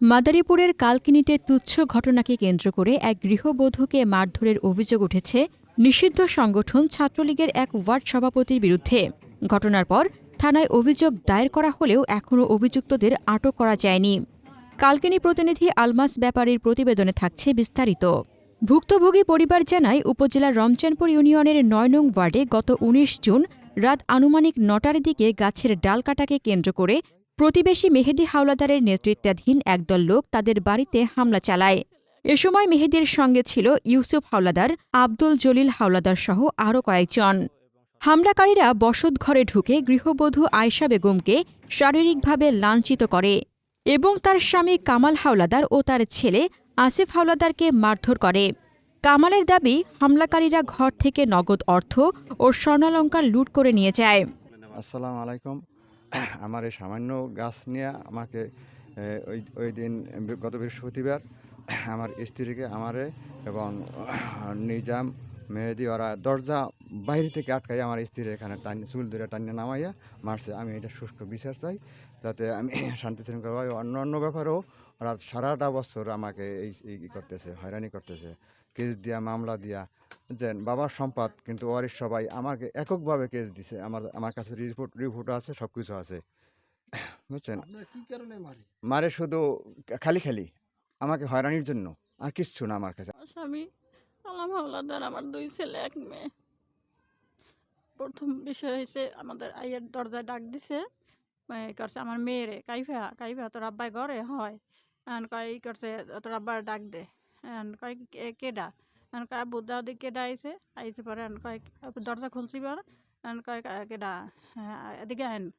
মাদারীপুরের কালকিনিতে তুচ্ছ ঘটনাকে কেন্দ্র করে এক গৃহবধূকে মারধরের অভিযোগ উঠেছে নিষিদ্ধ সংগঠন ছাত্রলীগের এক ওয়ার্ড সভাপতির বিরুদ্ধে। ঘটনার পর থানায় অভিযোগ দায়ের করা হলেও এখনও অভিযুক্তদের আটক করা যায়নি। কালকিনি প্রতিনিধি আলমাস ব্যাপারীর প্রতিবেদনে থাকছে বিস্তারিত। ভুক্তভোগী পরিবার জানায় উপজেলার রমচানপুর ইউনিয়নের নয় নং ওয়ার্ডে গত উনিশ জুন রাত আনুমানিক নটার দিকে গাছের ডাল কাটাকে কেন্দ্র করে প্রতিবেশী মেহেদি হাওলাদারের নেতৃত্বাধীন একদল লোক তাদের বাড়িতে হামলা চালায়। এ সময় মেহেদির সঙ্গে ছিল ইউসুফ হাওলাদার, আব্দুল জলিল হাওলাদার সহ আরও কয়েকজন। হামলাকারীরা বসত ঘরে ঢুকে গৃহবধূ আয়শা বেগমকে শারীরিকভাবে লাঞ্ছিত করে এবং তার স্বামী কামাল হাওলাদার ও তার ছেলে আসিফ হাওলাদারকে মারধর করে। কামালের দাবি, হামলাকারীরা ঘর থেকে নগদ অর্থ ও স্বর্ণালঙ্কার লুট করে নিয়ে যায়। আলাইকুম। আমার এই সামান্য গাছ নিয়ে আমাকে ওই ওই দিন, গত বৃহস্পতিবার, আমার স্ত্রীকে, আমারে এবং নিজাম, মেহেদি, ওরা দরজা বাইরে থেকে আটকাই আমার স্ত্রী এখানে টান, চুল ধরে টানিয়ে নামাইয়া মারছে। আমি এটা শুষ্ক বিচার চাই, যাতে আমি শান্তি শৃঙ্খলা অন্য অন্য ব্যাপারেও ওরা সারাটা বছর আমাকে এই এই ই করতেছে হয়রানি করতেছে। কেস দিয়া মামলা দিয়া। যে বাবার সম্পদ কিন্তু ওয়ারিশ সবাই আমাকে এককভাবে কেস দিছে। আমার আমার কাছে রিপোর্ট রিপোর্ট আছে সব কিছু আছে। বুঝছেন? আপনার কি কারণে মারে? শুধু খালি খালি। আমাকে হয়রানির জন্য। আর কিচ্ছু না আমার কাছে। স্বামী আলাম হাওলাদার আমার দুই ছেলে এক মেয়ে। প্রথম বিষয় হয়েছে আমাদের আইয়ের দরজায় ডাক দিছে। করছে আমার মেয়েরে কাইফা কাইফা তোর আব্বাই ঘরে? হয়। ই করছে তোর আব্বার ডাক দে। কয় "কে- কেডা? কয় বুদ্ধা দি কেডা আইছে? আইছে পরে কয় দরজা খুলছি পরে কয় "কা- কেডা? এদিকে আহেন।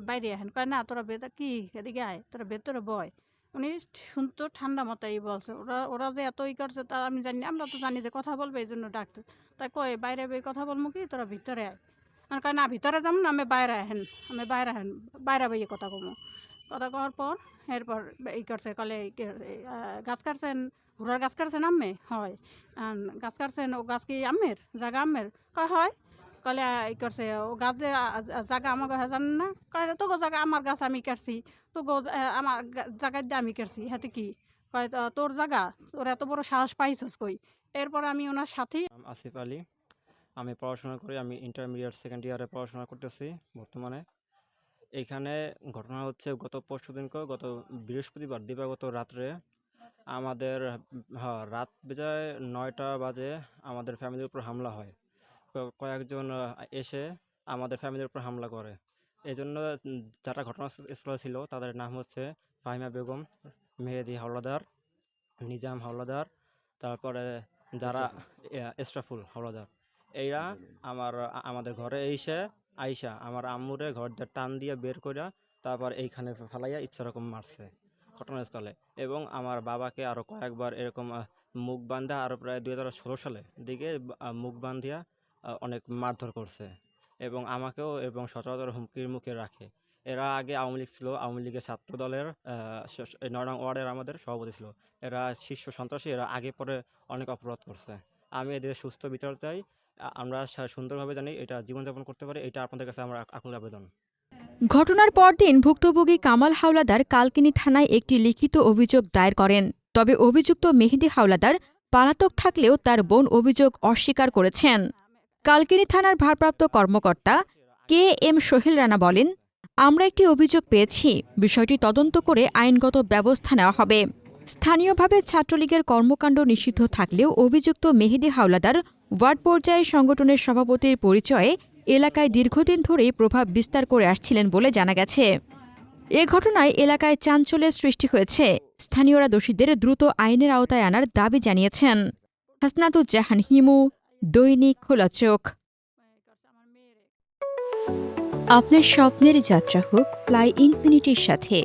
বাইরে আহেন। কয়, না, তোরা বেতা কি? এদিকে আয়, তোরা ভেতরে বয়। উনি শুনতো ঠান্ডা মাথায় বলছে, ওরা ওরা যে এত ই করছে তা আমি জানি আমরা তো জানি যে কথা বলবে, এই ডাকতে তাই কয়, বাইরে বেয়ে কথা বলব কি? তোরা ভিতরে আয়। আমি কয়, না, ভিতরে যাম না, আমি বাইরে আহেন, আমি বাইরে আহেন, বাইরে বেয়ে কথা কমো কথা কওয়ার পর এরপর ই করছে কলে এই, গাছ কাটছেন ঘোড়ার গাছ কাটছেন আম্মে? হয়। গাছ কাটছেন ও গাছ কি আম্মের? জায়গা আম্মের? কয় হয়। কলে ই করছে ও গাছ যে আ- আ- জায়গা আমাকে হয় জানেন না? কয় তো গো জায়গা আমার গাছ আমি কাটছি। তো গো আমার গা- জায়গায় আমি কাটছি। হাতে কি? কয় তোর জায়গা তোর এত বড় সাহস পাইছস কই? এরপর আমি ওনার সাথে আসিফ আলী। আমি পড়াশোনা করি আমি ইন্টারমিডিয়েট সেকেন্ড ইয়ারে পড়াশোনা করতেছি বর্তমানে। এইখানে ঘটনা হচ্ছে গত পরশু দিনকে গত বৃহস্পতিবার দিবাগত রাত্রে আমাদের হ্যাঁ রাত বেজায় নয়টা বাজে আমাদের ফ্যামিলির উপর হামলা হয়। কয়েকজন এসে আমাদের ফ্যামিলির উপর হামলা করে। এই জন্য যারা ঘটনাস্থলে ছিল তাদের নাম হচ্ছে ফাহিমা বেগম মেহেদি হাওলাদার নিজাম হাওলাদার তারপরে যারা ইয়া, হাওলাদার। এইরা আমার আমাদের ঘরে এসে আইসা আমার আম্মুরে ঘর দিয়ে টান দিয়ে বের করে তারপর এইখানে ফেলাইয়া ইচ্ছা রকম মারছে ঘটনাস্থলে। এবং আমার বাবাকে আরও কয়েকবার এরকম মুখ বান্ধা আরও প্রায় দুই হাজার ষোলো সালে দিকে মুখ বান্ধিয়া অনেক মারধর করছে। এবং আমাকেও এবং সচরাচর হুমকির মুখে রাখে। এরা আগে আওয়ামী লীগ ছিল আওয়ামী লীগের ছাত্র দলের আহ, স- স- এই নয় নং ওয়ার্ডের আমাদের সভাপতি ছিল। এরা শীর্ষ সন্ত্রাসী এরা আগে পরে অনেক অপরাধ করছে। আমি এদের সুস্থ বিচার চাই আমরা সুন্দরভাবে জানি এটা জীবনযাপন করতে পারি, এটা আপনাদের কাছে আমার আকুল আবেদন। ঘটনার পরদিন ভুক্তভোগী কামাল হাওলাদার কালকিনি থানায় একটি লিখিত অভিযোগ দায়ের করেন। তবে অভিযুক্ত মেহেদি হাওলাদার পালাতক থাকলেও তার বোন অভিযোগ অস্বীকার করেছেন। কালকিনি থানার ভারপ্রাপ্ত কর্মকর্তা কে এম সোহেল রানা বলেন, আমরা একটি অভিযোগ পেয়েছি। বিষয়টি তদন্ত করে আইনগত ব্যবস্থা নেওয়া হবে। স্থানীয়ভাবে ছাত্রলীগের কর্মকাণ্ড নিষিদ্ধ থাকলেও অভিযুক্ত মেহেদি হাওলাদার ওয়ার্ড পর্যায়ে সংগঠনের সভাপতির পরিচয়ে এলাকায় দীর্ঘদিন ধরেই প্রভাব বিস্তার করে আসছিলেন বলে জানা গেছে। এ ঘটনায় এলাকায় চাঞ্চল্যের সৃষ্টি হয়েছে। স্থানীয়রা দোষীদের দ্রুত আইনের আওতায় আনার দাবি জানিয়েছেন। হাসনাতুজ্জাহান, হিমু, দৈনিক খোলা চোখ। আপনার স্বপ্নের যাত্রা হোক, ফ্লাই ইনফিনিটির সাথে।